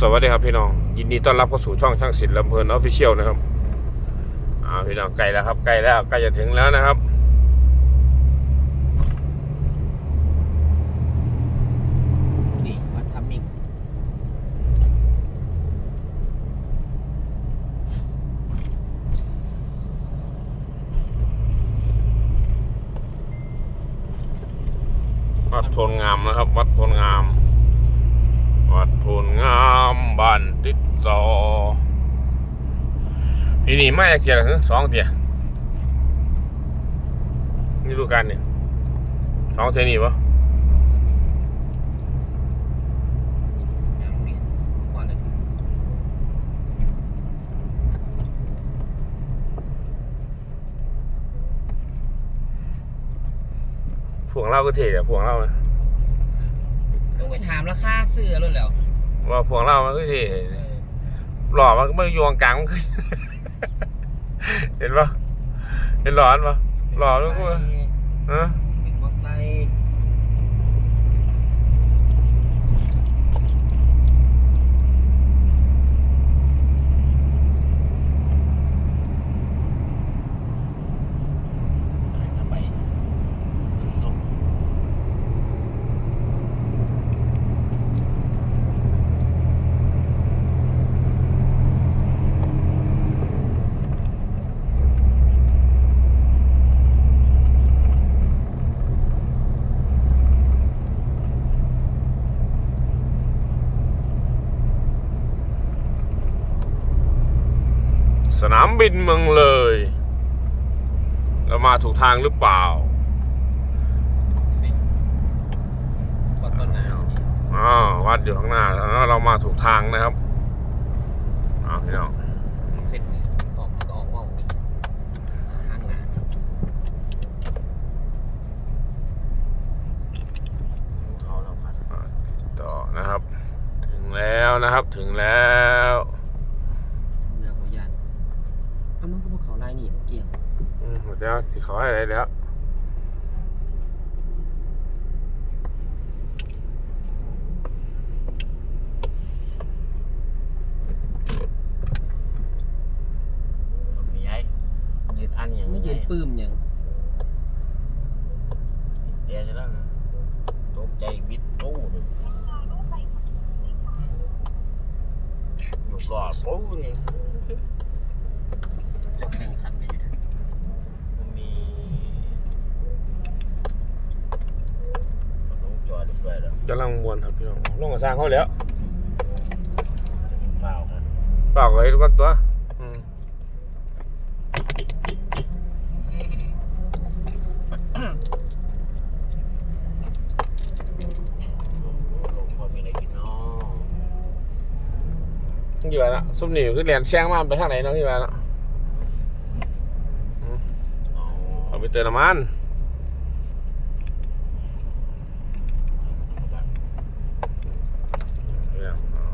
สวัสดีครับพี่น้อง ยินดีต้อนรับเข้าสู่ช่องช่างศิลป์ลำเพลินออฟฟิเชียลนะครับอ่าพี่น้องใกล้แล้วครับใกล้แล้วใกล้จะถึงแล้วนะครับ นี่วัดทำมิงวัดโพลงามนะครับ วัดโพลงาม วัดโพลงาม บ้านติดต่อปีนี้ไม่เกียร์ถึงสองเทียนี่ดูกันเนี่ยสองเทียนี่ปะยางเมียนก่อนเลยพวงเราก็เท่อะพวงเราอะต้องไปถามราคาเสื้อรุ่นแล้ว ว่าพวงเรามันก็เท่หล่อมันก็ไม่ยวงกลางมันก็เห็นปะเห็นหลอนปะหล่อแล้วก็ฮะเป็นมอไซค์ไปส่ง สนามบินเมืองเลย เรามาถูกทางหรือเปล่าสิก่อนต้นหนาวอ๋อวัดอยู่ข้างหน้าแล้วเรามาถูกทางนะครับอ้าวพี่น้องเสร็จนี่ออกก็ออกว่าวอีกห้างงานเขาเราพัดอ่าติดต่อนะครับ ถึงแล้วนะครับถึงแล้ว เรือโบยานเอามันก็พวกเขาไล่นี่เกี่ยว อืมเดี๋ยวสิเขาให้อะไรแล้วมีไอ้ยืนอันอย่างไม่ยืนปื้มอย่าง เดี๋ยวจะนั่งตกใจบิดตู้เลยหยุดรอดโอ้ย จะแข่งขันกันอยู่ มันมีต้องจอดด้วยแล้ว กำลังมวนครับพี่น้องลงกับสร้างเขาแล้วจะกินฟ้าวกันเปล่าก็ให้ทุกคนตัวอืมลงพอมีอะไรกินเนาะกี่วันละซุปนี่คือเรียนแช่งมากไปทางไหนเนาะกี่วันละเอาเอาไปเติมน้ำมันเนี่ยเอา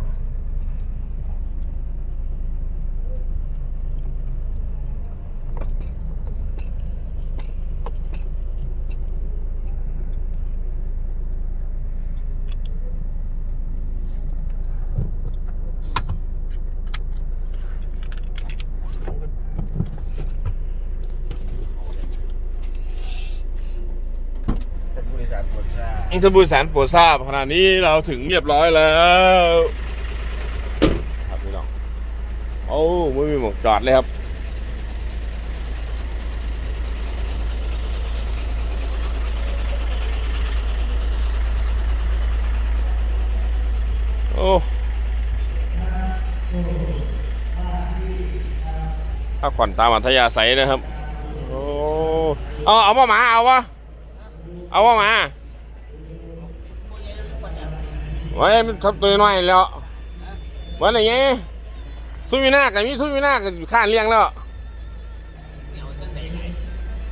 เป็นบริษั ทตรวจชานทบุรีแสนโปรดทราบขณะนี้เราถึงเรียบร้อยแล้วครับพี่น้องโอ้ไม่มีหมวกจอดเลยครับโอ้ถ้าขวัญตามอัธยาศัยนะครับโอ้เอาเอามาหมาเอาวะเอาว่ามา ว้มันทับตัวน้อยแล้ววันไหนไงซุยหน้ากับมีซุยหน้ากับข้านเลี้ยงแล้ว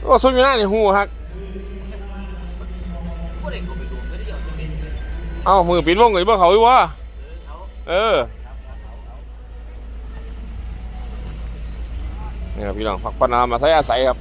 โอ้ซุยหน้าเนี่ยหูฮักเอ้ามือปิดวงเลยบ่เขาอีกวะเออนี่ครับพี่น้องพักผ่อนมาใช้อาศัยครับ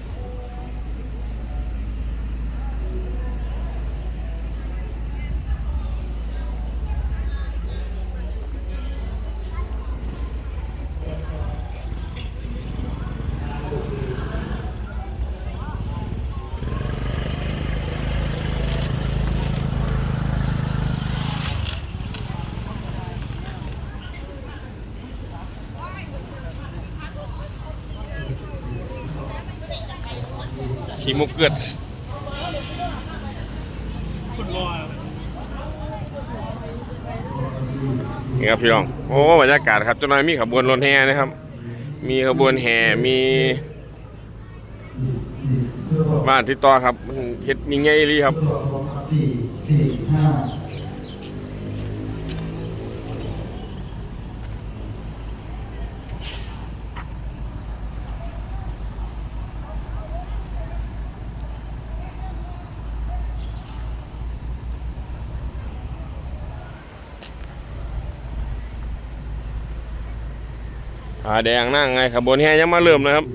ขี่มุกเกิดนี่ครับพี่น้อง โอ้บรรยากาศครับเจ้าน่อยมีขบวนรถแห่นะครับ มีขบวนแห่มีบ้านที่ต่อครับเฮ็ดมีไงลีครับ ผาแดงนั่งไงขบวนแห่ยังมาเริ่มนะครับ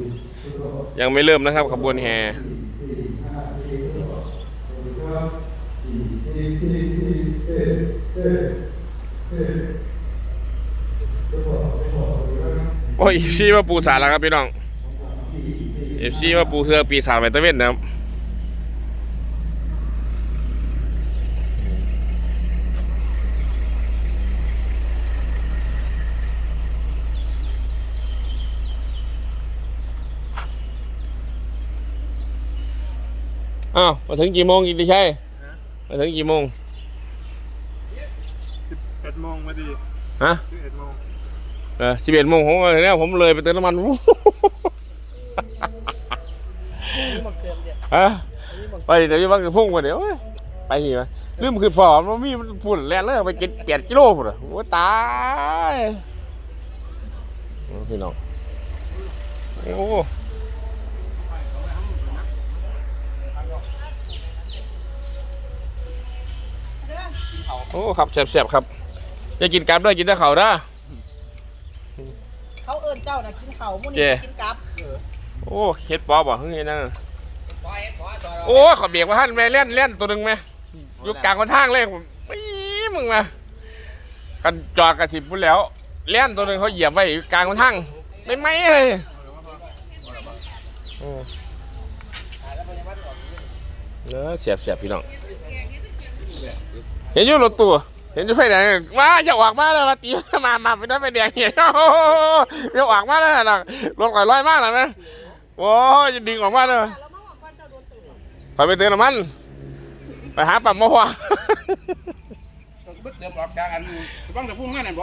ยังไม่เริ่มนะครับขบวนแห่โอ้ยเอฟซีมาปูสารแล้วครับพี่น้องเอฟซีมาปูเสือปีศาจไปตะเวนนะครับ อ้าวมาถึงกี่โมงกิติชัยมาถึงกี่โมงเอ็ดโมงพอดีฮะสิบเอ็ดโมงเออสิบเอ็ดโมงผมมาแล้วผมเลยไปเติมน้ำมันฮะไปเดี๋ยวจะว่าคือพุ่งไปเดี๋ยวไปนี่ไหมลืมคือฟอร์มมันมีมันฝุ่นแรงเลยไปเจ็ดแปดกิโลฝุ่นอะโอ้ตายโอ้พี่น้องโอ้ โอ้ครับแซ่บๆครับจะกินกับด้วยกินได้เขาวนะเขาเอิญเจ้าน่ะกินเขาวมุ่เจ้นี่กินกับโอ้เฮ็ดปอบอะเฮ้ยนั่นน่ะโอ้ขอเบียกมาหันแม่เล่นเล่นตัวหนึ่งไหมอยู่กลางคนทางเลยผมอีมึงมากันจอดกระถิบพุ่นแล้วเล่นตัวหนึ่งเขาเหยียบไว้อยู่กลางคนทางไม่ไหมเลยโอ้เนื้อเสียบเสียบพี่น้อง เห็นอยู่รถตู้เห็นอยู่ไฟแดงมาอย่าออกมาเลยมาตีมามาไปได้ไฟแดงเหี้ยอย่าออกมาเลยนะรถก่อยลอยมากเลยไหมโอ้ยจะดึงออกมาเลยแล้วเมื่อวานก่อนเจ้าโดนตื่นขอยไปเตือนน้ำมัน ไปหาปั๊มมะพร้าวบึกเดือบหลอกจากอันบ้างแต่พุ่งงานนั่นบ่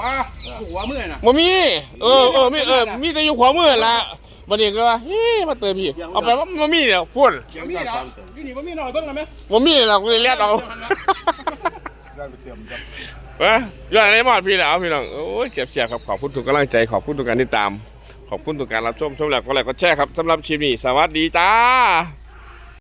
หัวมือน่ะบ่มี เออเออมีเออมีแต่อยู่ขวามือละ วันนี้ก็ว่าเฮ้มาเติมพี่เอาไปว่าบ่มีเดี๋ยวพูดเดี๋ยวมีเนาะอยู่นี่บ่มีหน่อยเบิ่งแล้วไหมบ่มีเราก็เลยเลียดเอาได้ไปเตรียมจับเว้ยย้อนในหมอดพี่แล้วพี่น้องโอ้ยเสียบเสียบครับขอบคุณทุกกำลังใจขอบคุณทุกการติดตาม ขอบคุณทุกการรับชมชมแล้วก็ไลค์ก็แชร์ครับสำหรับคลิปนี้สวัสดีจ้า